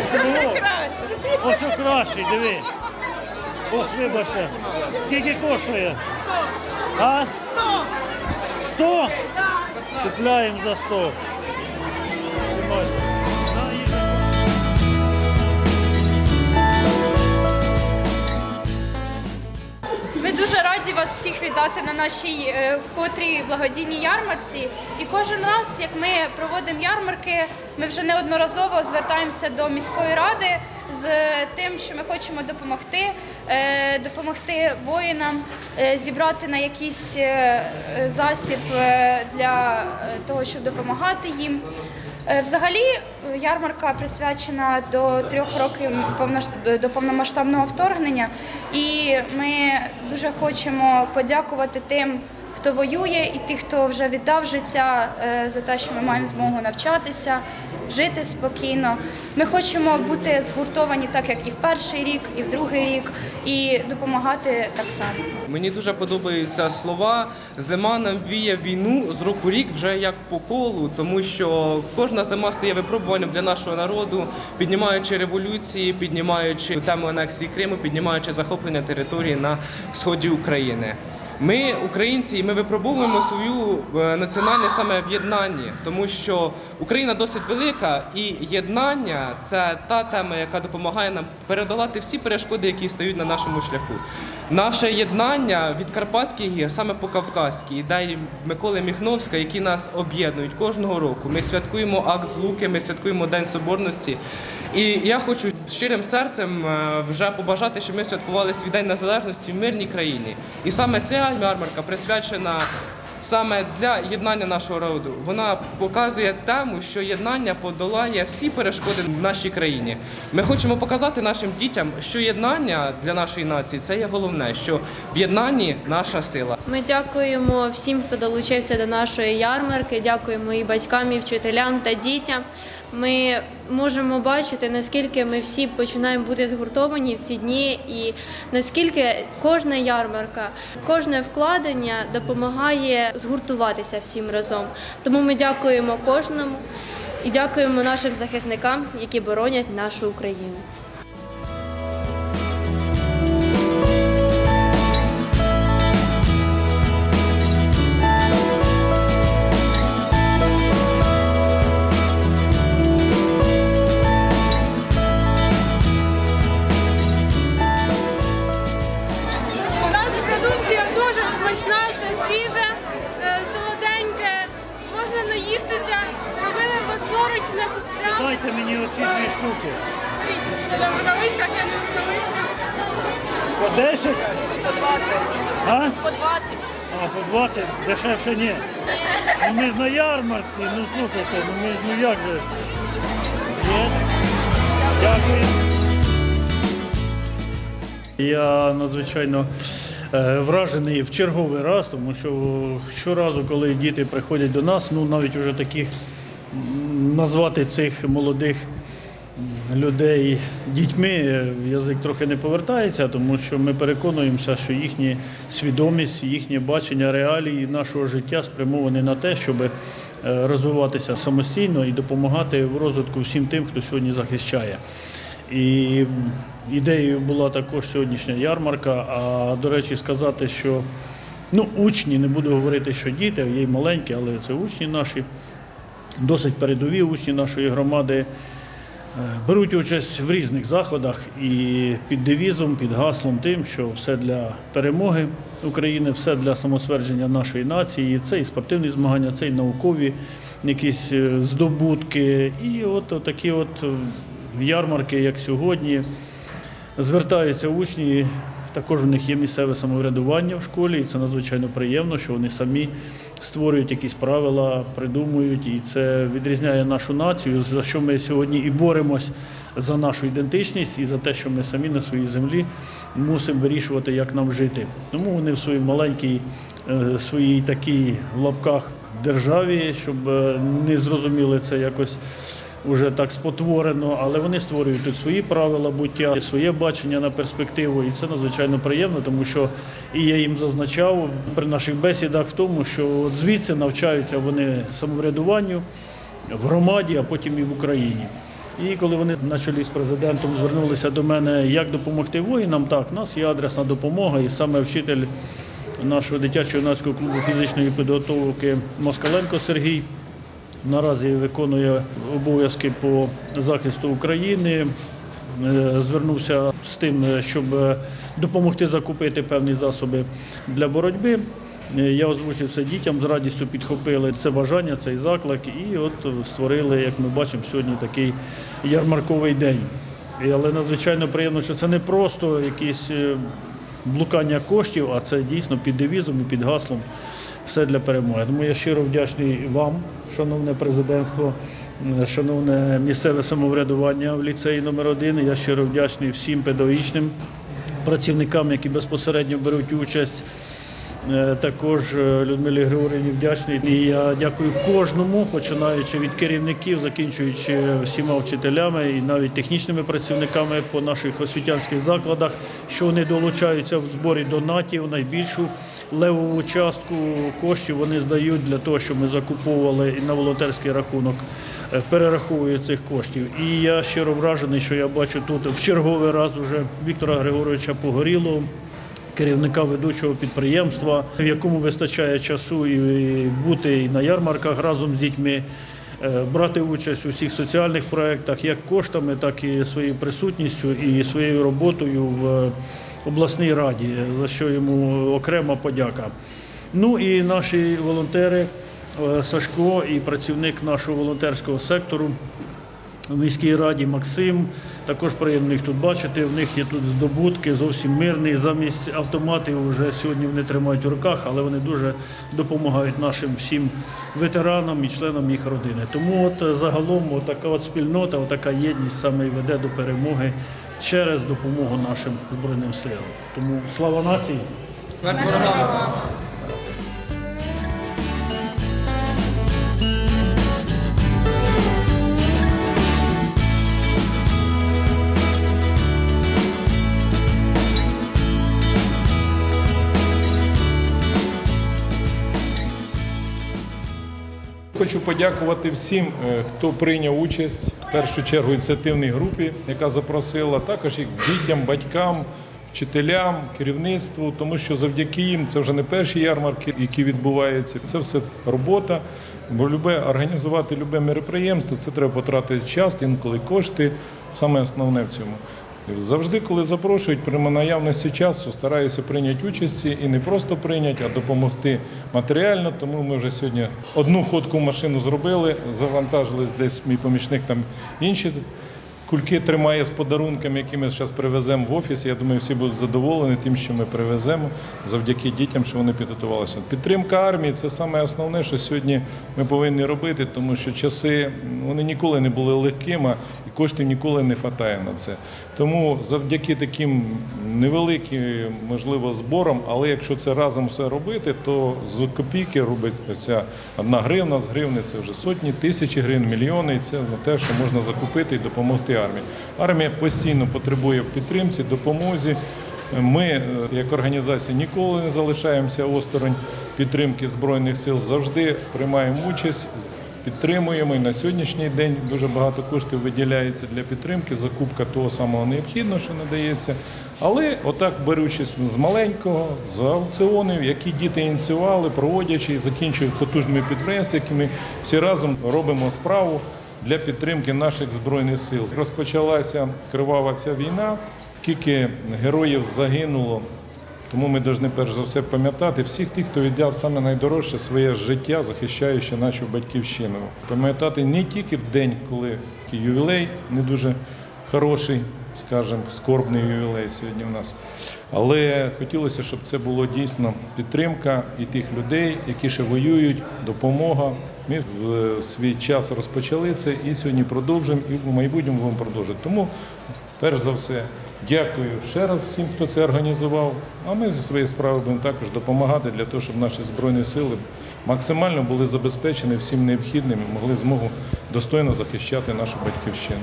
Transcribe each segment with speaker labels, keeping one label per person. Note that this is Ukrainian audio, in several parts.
Speaker 1: Ось це вже краще.
Speaker 2: Ось краще, диви. Ось вибачте. Скільки коштує? А?
Speaker 1: Сто.
Speaker 2: Сто? Купляємо за 100.
Speaker 3: Дуже раді вас всіх вітати на нашій е, вкотрій благодійній ярмарці. І кожен раз, як ми проводимо ярмарки, ми вже неодноразово звертаємося до міської ради з тим, що ми хочемо допомогти, е, допомогти воїнам е, зібрати на якийсь е, е, засіб е, для е, того, щоб допомагати їм. Е, Взагалі, е, ярмарка присвячена до трьох років до повномасштабного вторгнення, і ми дуже хочемо подякувати тим, хто воює, і тих, хто вже віддав життя е, за те, що ми маємо змогу навчатися, жити спокійно. Ми хочемо бути згуртовані так, як і в перший рік, і в другий рік, і допомагати так само.
Speaker 4: Мені дуже подобаються слова. Зима нам віє війну з року рік вже як по колу, тому що кожна зима стає випробуванням для нашого народу, піднімаючи революції, піднімаючи тему анексії Криму, піднімаючи захоплення території на сході України. Ми, українці, і ми випробовуємо свою е, національне саме в єднанні, тому що Україна досить велика, і єднання це та тема, яка допомагає нам передолати всі перешкоди, які стають на нашому шляху. Наше єднання від Карпатських гір, саме по Кавказькій, ідеї Миколи Міхновська, які нас об'єднують кожного року. Ми святкуємо акт злуки, ми святкуємо День Соборності. І я хочу щирим серцем е, вже побажати, щоб ми святкували свій День Незалежності в мирній країні. І саме ця ярмарка присвячена саме для єднання нашого народу. Вона показує тему, що єднання подолає всі перешкоди в нашій країні. Ми хочемо показати нашим дітям, що єднання для нашої нації це є головне, що в єднанні наша сила.
Speaker 5: Ми дякуємо всім, хто долучився до нашої ярмарки. Дякуємо і батькам, і вчителям та дітям. Ми можемо бачити, наскільки ми всі починаємо бути згуртовані в ці дні, і наскільки кожна ярмарка, кожне вкладення допомагає згуртуватися всім разом. Тому ми дякуємо кожному і дякуємо нашим захисникам, які боронять нашу Україну.
Speaker 2: Дайте мені оці дві штуки.
Speaker 6: На рукавичках, я не в рукавичках.
Speaker 2: По 10?
Speaker 6: По 20.
Speaker 2: А?
Speaker 6: По 20.
Speaker 2: А, по 20? Дешевше ні. Ну ми ж на ярмарці, ну слухайте, ну ми ж ну як же. Є? Дякую. Я надзвичайно е, вражений в черговий раз, тому що щоразу, коли діти приходять до нас, ну навіть вже таких назвати цих молодих людей дітьми язик трохи не повертається, тому що ми переконуємося, що їхня свідомість, їхнє бачення реалій нашого життя спрямовані на те, щоб е, розвиватися самостійно і допомагати в розвитку всім тим, хто сьогодні захищає. І ідеєю була також сьогоднішня ярмарка. А до речі, сказати, що ну, учні, не буду говорити, що діти, є й маленькі, але це учні наші, досить передові учні нашої громади. е, Беруть участь в різних заходах і під девізом, під гаслом тим, що все для перемоги України, все для самосвердження нашої нації. Це і спортивні змагання, це і наукові якісь е, здобутки. І от такі от е, ярмарки, як сьогодні, звертаються учні. Також у них є місцеве самоврядування в школі, і це надзвичайно приємно, що вони самі створюють якісь правила, придумують, і це відрізняє нашу націю, за що ми сьогодні і боремось за нашу ідентичність і за те, що ми самі на своїй землі мусимо вирішувати, як нам жити. Тому вони в своїй маленькій, е, своїй такій лапках державі, щоб е, не зрозуміли це якось вже так спотворено, але вони створюють тут свої правила буття, своє бачення на перспективу, і це надзвичайно приємно, тому що і я їм зазначав при наших бесідах в тому, що звідси навчаються вони самоврядуванню в громаді, а потім і в Україні. І коли вони на чолі з президентом звернулися до мене, як допомогти воїнам, так, нас є адресна допомога, і саме вчитель нашого дитячого юнацького клубу фізичної підготовки Москаленко Сергій наразі виконує обов'язки по захисту України. Е, Звернувся з тим, щоб допомогти закупити певні засоби для боротьби. Е, Я озвучив це дітям, з радістю підхопили це бажання, цей заклик, і от створили, як ми бачимо, сьогодні такий ярмарковий день. Але надзвичайно приємно, що це не просто якісь е, блукання коштів, а це дійсно під девізом і під гаслом все для перемоги. Тому я щиро вдячний вам, шановне президентство, шановне місцеве самоврядування в ліцеї номер 1 Я щиро вдячний всім педагогічним працівникам, які безпосередньо беруть участь. Е, Також е, Людмилі Григорівні вдячний. І я дякую кожному, починаючи від керівників, закінчуючи всіма вчителями і навіть технічними працівниками по наших освітянських закладах, що вони долучаються в зборі донатів. Найбільшу левову частку коштів вони здають для того, щоб ми закуповували і на волонтерський рахунок е, перераховують цих коштів. І я щиро вражений, що я бачу тут в черговий раз уже Віктора Григоровича Погорілого керівника ведучого підприємства, в якому вистачає часу і бути і на ярмарках разом з дітьми, е, брати участь у всіх соціальних проєктах, як коштами, так і своєю присутністю і своєю роботою в обласній раді, за що йому окрема подяка. Ну і наші волонтери е, Сашко і працівник нашого волонтерського сектору в міській раді Максим. Також приємно їх тут бачити. В них є тут здобутки зовсім мирні. Замість автоматів вже сьогодні вони тримають в руках, але вони дуже допомагають нашим всім ветеранам і членам їх родини. Тому от е, загалом така от спільнота, от така єдність саме і веде до перемоги через допомогу нашим збройним силам. Тому слава нації!
Speaker 4: Смерть ворогам!
Speaker 1: Хочу подякувати всім, е, хто прийняв участь в першу чергу ініціативній групі, яка запросила, також і дітям, батькам, вчителям, керівництву, тому що завдяки їм це вже не перші ярмарки, які відбуваються. Це все робота. Бо любе організувати любе мероприємство, це треба потратити час, інколи кошти. Саме основне в цьому. Завжди, коли запрошують, при наявності часу стараюся прийняти участь і не просто прийняти, а допомогти матеріально. Тому ми вже сьогодні одну ходку машину зробили, завантажились десь мій помічник там інші. Кульки тримає з подарунками, які ми зараз привеземо в офіс. Я думаю, всі будуть задоволені тим, що ми привеземо завдяки дітям, що вони підготувалися. Підтримка армії це саме основне, що сьогодні ми повинні робити, тому що часи вони ніколи не були легкими, коштів ніколи не вистачає на це. Тому завдяки таким невеликим, можливо, зборам, але якщо це разом все робити, то з копійки робить ця одна гривна з гривни, це вже сотні, тисячі гривень, мільйони, і це на те, що можна закупити і допомогти армії. Армія постійно потребує підтримці, допомозі. Ми, е, як організація, ніколи не залишаємося осторонь підтримки Збройних сил, завжди приймаємо участь, підтримуємо. І на сьогоднішній день дуже багато коштів виділяється для підтримки, закупка того самого необхідного, що надається. Але отак беручись з маленького, з аукціонів, які діти ініціювали, проводячи і закінчують потужними підприємствами, які ми всі разом робимо справу для підтримки наших збройних сил. Розпочалася кривава ця війна, скільки героїв загинуло. Тому ми повинні перш за все пам'ятати всіх тих, хто віддав саме найдорожче своє життя, захищаючи нашу батьківщину. Пам'ятати не тільки в день, коли ювілей не дуже хороший, скажімо, скорбний ювілей сьогодні в нас. Але хотілося, щоб це було дійсно підтримка і тих людей, які ще воюють, допомога. Ми в свій час розпочали це і сьогодні продовжуємо, і в майбутньому будемо продовжувати. Тому Перш за все, дякую ще раз всім, хто це організував. А ми зі своєї справи будемо також допомагати для того, щоб наші збройні сили максимально були забезпечені всім необхідним і могли змогу достойно захищати нашу батьківщину.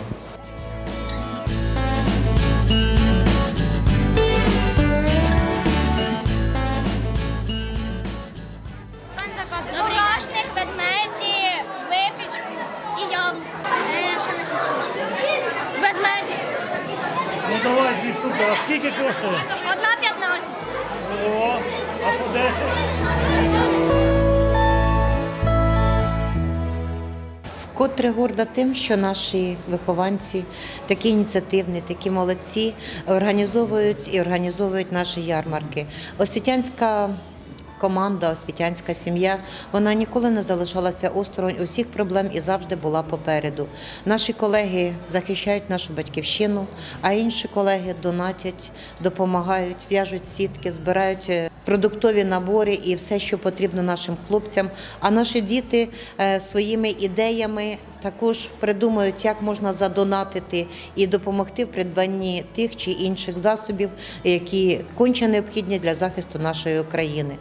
Speaker 2: Давай дві штуки. А скільки коштує?
Speaker 7: Одна 15.
Speaker 2: О, а по 10?
Speaker 8: Вкотре горда тим, що наші вихованці такі ініціативні, такі молодці, організовують і організовують наші ярмарки. Освітянська команда, освітянська сім'я, вона ніколи не залишалася осторонь усіх проблем і завжди була попереду. Наші колеги захищають нашу батьківщину, а інші колеги донатять, допомагають, в'яжуть сітки, збирають е, продуктові набори і все, що потрібно нашим хлопцям. А наші діти е, своїми ідеями також придумують, як можна задонатити і допомогти в придбанні тих чи інших засобів, які конче необхідні для захисту нашої України.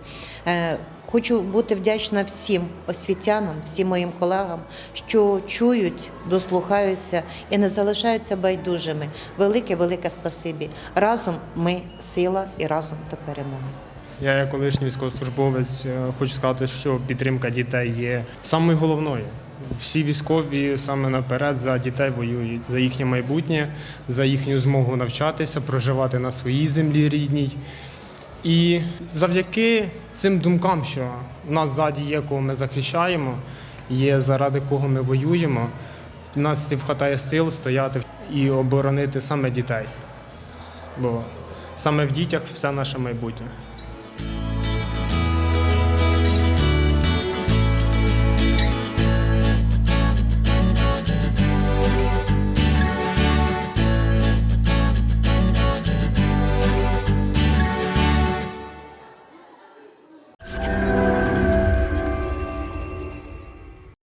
Speaker 8: Е, Хочу бути вдячна всім освітянам, всім моїм колегам, що чують, дослухаються і не залишаються байдужими. Велике, велике спасибі. Разом ми сила і разом до перемоги.
Speaker 9: Я, як колишній військовослужбовець, е, хочу сказати, що підтримка дітей є самою. Всі військові саме наперед за дітей воюють, за їхнє майбутнє, за їхню змогу навчатися, проживати на своїй землі рідній. І завдяки цим думкам, що у нас ззаді є, кого ми захищаємо, є заради кого ми воюємо, нас всім сил стояти і оборонити саме дітей. Бо саме в дітях все наше майбутнє.